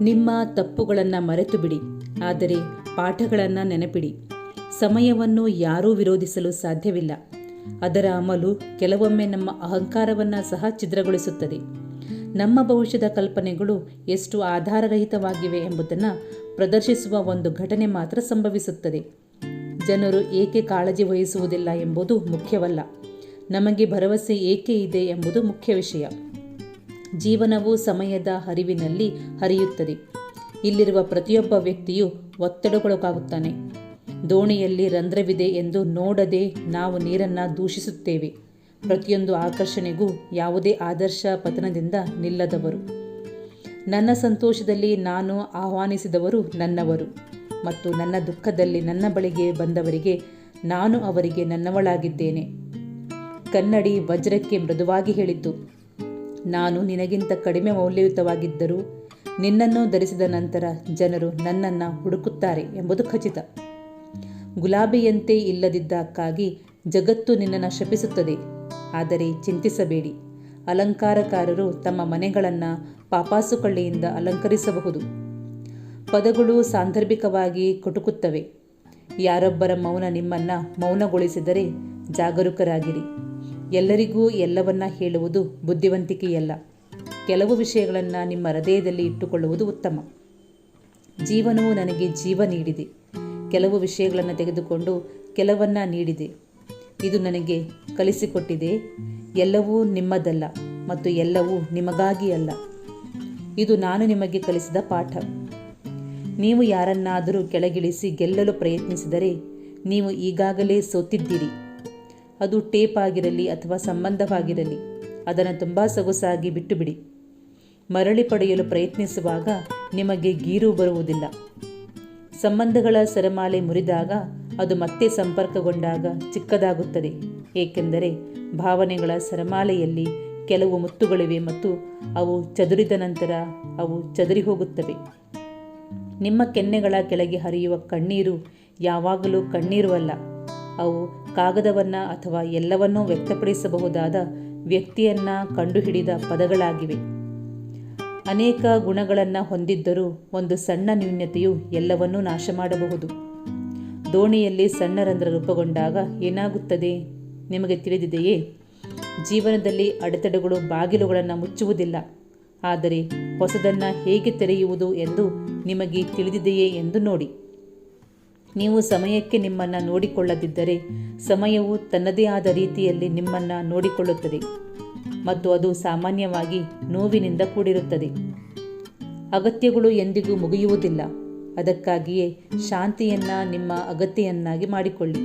ನಿಮ್ಮ ತಪ್ಪುಗಳನ್ನು ಮರೆತು ಬಿಡಿ ಆದರೆ ಪಾಠಗಳನ್ನು ನೆನಪಿಡಿ. ಸಮಯವನ್ನು ಯಾರೂ ವಿರೋಧಿಸಲು ಸಾಧ್ಯವಿಲ್ಲ. ಅದರ ಅಮಲು ಕೆಲವೊಮ್ಮೆ ನಮ್ಮ ಅಹಂಕಾರವನ್ನು ಸಹ ಛಿದ್ರಗೊಳಿಸುತ್ತದೆ. ನಮ್ಮ ಭವಿಷ್ಯದ ಕಲ್ಪನೆಗಳು ಎಷ್ಟು ಆಧಾರರಹಿತವಾಗಿವೆ ಎಂಬುದನ್ನು ಪ್ರದರ್ಶಿಸುವ ಒಂದು ಘಟನೆ ಮಾತ್ರ ಸಂಭವಿಸುತ್ತದೆ. ಜನರು ಏಕೆ ಕಾಳಜಿ ವಹಿಸುವುದಿಲ್ಲ ಎಂಬುದು ಮುಖ್ಯವಲ್ಲ. ನಮಗೆ ಭರವಸೆ ಏಕೆ ಇದೆ ಎಂಬುದು ಮುಖ್ಯ ವಿಷಯ. ಜೀವನವು ಸಮಯದ ಹರಿವಿನಲ್ಲಿ ಹರಿಯುತ್ತದೆ. ಇಲ್ಲಿರುವ ಪ್ರತಿಯೊಬ್ಬ ವ್ಯಕ್ತಿಯು ಒತ್ತಡಗೊಳಗಾಗುತ್ತಾನೆ ದೋಣಿಯಲ್ಲಿ ರಂಧ್ರವಿದೆ ಎಂದು ನೋಡದೆ ನಾವು ನೀರನ್ನು ದೂಷಿಸುತ್ತೇವೆ. ಪ್ರತಿಯೊಂದು ಆಕರ್ಷಣೆಗೂ ಯಾವುದೇ ಆದರ್ಶ ಪತನದಿಂದ ನಿಲ್ಲದವರು. ನನ್ನ ಸಂತೋಷದಲ್ಲಿ ನಾನು ಆಹ್ವಾನಿಸಿದವರು ನನ್ನವರು ಮತ್ತು ನನ್ನ ದುಃಖದಲ್ಲಿ ನನ್ನ ಬಳಿಗೆ ಬಂದವರಿಗೆ ನಾನು ಅವರಿಗೆ ನನ್ನವಳಾಗಿದ್ದೇನೆ. ಕನ್ನಡಿ ವಜ್ರಕ್ಕೆ ಮೃದುವಾಗಿ ಹೇಳಿದ್ದು ನಾನು ನಿನಗಿಂತ ಕಡಿಮೆ ಮೌಲ್ಯಯುತವಾಗಿದ್ದರೂ ನಿನ್ನನ್ನು ಧರಿಸಿದ ನಂತರ ಜನರು ನನ್ನನ್ನು ಹುಡುಕುತ್ತಾರೆ ಎಂಬುದು ಖಚಿತ. ಗುಲಾಬಿಯಂತೆ ಇಲ್ಲದಿದ್ದಕ್ಕಾಗಿ ಜಗತ್ತು ನಿನ್ನನ್ನು ಶಪಿಸುತ್ತದೆ. ಆದರೆ ಚಿಂತಿಸಬೇಡಿ. ಅಲಂಕಾರಕಾರರು ತಮ್ಮ ಮನೆಗಳನ್ನು ಪಾಪಾಸುಕಳ್ಳಿಯಿಂದ ಅಲಂಕರಿಸಬಹುದು. ಪದಗಳು ಸಾಂದರ್ಭಿಕವಾಗಿ ಕುಟುಕುತ್ತವೆ. ಯಾರೊಬ್ಬರ ಮೌನ ನಿಮ್ಮನ್ನು ಮೌನಗೊಳಿಸಿದರೆ ಜಾಗರೂಕರಾಗಿರಿ. ಎಲ್ಲರಿಗೂ ಎಲ್ಲವನ್ನ ಹೇಳುವುದು ಬುದ್ಧಿವಂತಿಕೆಯಲ್ಲ. ಕೆಲವು ವಿಷಯಗಳನ್ನು ನಿಮ್ಮ ಹೃದಯದಲ್ಲಿ ಇಟ್ಟುಕೊಳ್ಳುವುದು ಉತ್ತಮ. ಜೀವನವು ನನಗೆ ಜೀವ ನೀಡಿದೆ. ಕೆಲವು ವಿಷಯಗಳನ್ನು ತೆಗೆದುಕೊಂಡು ಕೆಲವನ್ನ ನೀಡಿದೆ. ಇದು ನನಗೆ ಕಲಿಸಿಕೊಟ್ಟಿದೆ. ಎಲ್ಲವೂ ನಿಮ್ಮದಲ್ಲ ಮತ್ತು ಎಲ್ಲವೂ ನಿಮಗಾಗಿ ಅಲ್ಲ. ಇದು ನಾನು ನಿಮಗೆ ಕಲಿಸಿದ ಪಾಠ. ನೀವು ಯಾರನ್ನಾದರೂ ಕೆಳಗಿಳಿಸಿ ಗೆಲ್ಲಲು ಪ್ರಯತ್ನಿಸಿದರೆ ನೀವು ಈಗಾಗಲೇ ಸೋತಿದ್ದೀರಿ. ಅದು ಟೇಪ್ ಆಗಿರಲಿ ಅಥವಾ ಸಂಬಂಧವಾಗಿರಲಿ, ಅದನ್ನು ತುಂಬ ಸೊಗಸಾಗಿ ಬಿಟ್ಟುಬಿಡಿ. ಮರಳಿ ಪಡೆಯಲು ಪ್ರಯತ್ನಿಸುವಾಗ ನಿಮಗೆ ಗೀರು ಬರುವುದಿಲ್ಲ. ಸಂಬಂಧಗಳ ಸರಮಾಲೆ ಮುರಿದಾಗ ಅದು ಮತ್ತೆ ಸಂಪರ್ಕಗೊಂಡಾಗ ಚಿಕ್ಕದಾಗುತ್ತದೆ, ಏಕೆಂದರೆ ಭಾವನೆಗಳ ಸರಮಾಲೆಯಲ್ಲಿ ಕೆಲವು ಮುತ್ತುಗಳಿವೆ ಮತ್ತು ಅವು ಚದುರಿದ ನಂತರ ಅವು ಚದುರಿ ಹೋಗುತ್ತವೆ. ನಿಮ್ಮ ಕೆನ್ನೆಗಳ ಕೆಳಗೆ ಹರಿಯುವ ಕಣ್ಣೀರು ಯಾವಾಗಲೂ ಕಣ್ಣೀರು ಅಲ್ಲ, ಅವು ಕಾಗದವನ್ನು ಅಥವಾ ಎಲ್ಲವನ್ನೂ ವ್ಯಕ್ತಪಡಿಸಬಹುದಾದ ವ್ಯಕ್ತಿಯನ್ನು ಕಂಡುಹಿಡಿದ ಪದಗಳಾಗಿವೆ. ಅನೇಕ ಗುಣಗಳನ್ನು ಹೊಂದಿದ್ದರೂ ಒಂದು ಸಣ್ಣ ನ್ಯೂನ್ಯತೆಯು ಎಲ್ಲವನ್ನೂ ನಾಶ ಮಾಡಬಹುದು ದೋಣಿಯಲ್ಲಿ ಸಣ್ಣ ರಂಧ್ರ ರೂಪುಗೊಂಡಾಗ ಏನಾಗುತ್ತದೆ ನಿಮಗೆ ತಿಳಿದಿದೆಯೇ? ಜೀವನದಲ್ಲಿ ಅಡೆತಡೆಗಳು ಬಾಗಿಲುಗಳನ್ನು ಮುಚ್ಚುವುದಿಲ್ಲ. ಆದರೆ ಹೊಸದನ್ನು ಹೇಗೆ ತೆರೆಯುವುದು ಎಂದು ನಿಮಗೆ ತಿಳಿದಿದೆಯೇ ಎಂದು ನೋಡಿ. ನೀವು ಸಮಯಕ್ಕೆ ನಿಮ್ಮನ್ನು ನೋಡಿಕೊಳ್ಳದಿದ್ದರೆ ಸಮಯವು ತನ್ನದೇ ಆದ ರೀತಿಯಲ್ಲಿ ನಿಮ್ಮನ್ನು ನೋಡಿಕೊಳ್ಳುತ್ತದೆ ಮತ್ತು ಅದು ಸಾಮಾನ್ಯವಾಗಿ ನೋವಿನಿಂದ ಕೂಡಿರುತ್ತದೆ. ಅಗತ್ಯಗಳು ಎಂದಿಗೂ ಮುಗಿಯುವುದಿಲ್ಲ. ಅದಕ್ಕಾಗಿಯೇ ಶಾಂತಿಯನ್ನು ನಿಮ್ಮ ಅಗತ್ಯವನ್ನಾಗಿ ಮಾಡಿಕೊಳ್ಳಿ.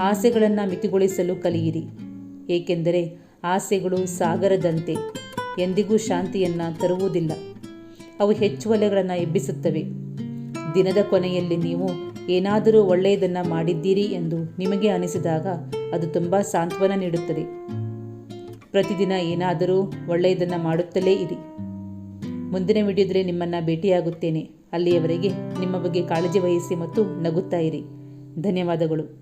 ಆಸೆಗಳನ್ನು ಮಿತಿಗೊಳಿಸಲು ಕಲಿಯಿರಿ. ಏಕೆಂದರೆ ಆಸೆಗಳು ಸಾಗರದಂತೆ, ಎಂದಿಗೂ ಶಾಂತಿಯನ್ನು ತರುವುದಿಲ್ಲ. ಅವು ಹೆಚ್ಚು ಹೆಚ್ಚುವಲೆಗಳನ್ನು ಎಬ್ಬಿಸುತ್ತವೆ. ದಿನದ ಕೊನೆಯಲ್ಲಿ ನೀವು ಏನಾದರೂ ಒಳ್ಳೆಯದನ್ನು ಮಾಡಿದ್ದೀರಿ ಎಂದು ನಿಮಗೆ ಅನಿಸಿದಾಗ ಅದು ತುಂಬ ಸಾಂತ್ವನ ನೀಡುತ್ತದೆ. ಪ್ರತಿದಿನ ಏನಾದರೂ ಒಳ್ಳೆಯದನ್ನು ಮಾಡುತ್ತಲೇ ಇರಿ. ಮುಂದಿನ ವಿಡಿಯೋದಲ್ಲಿ ನಿಮ್ಮನ್ನು ಭೇಟಿಯಾಗುತ್ತೇನೆ. ಅಲ್ಲಿಯವರೆಗೆ ನಿಮ್ಮ ಬಗ್ಗೆ ಕಾಳಜಿ ವಹಿಸಿ ಮತ್ತು ನಗುತ್ತಾ ಇರಿ. ಧನ್ಯವಾದಗಳು.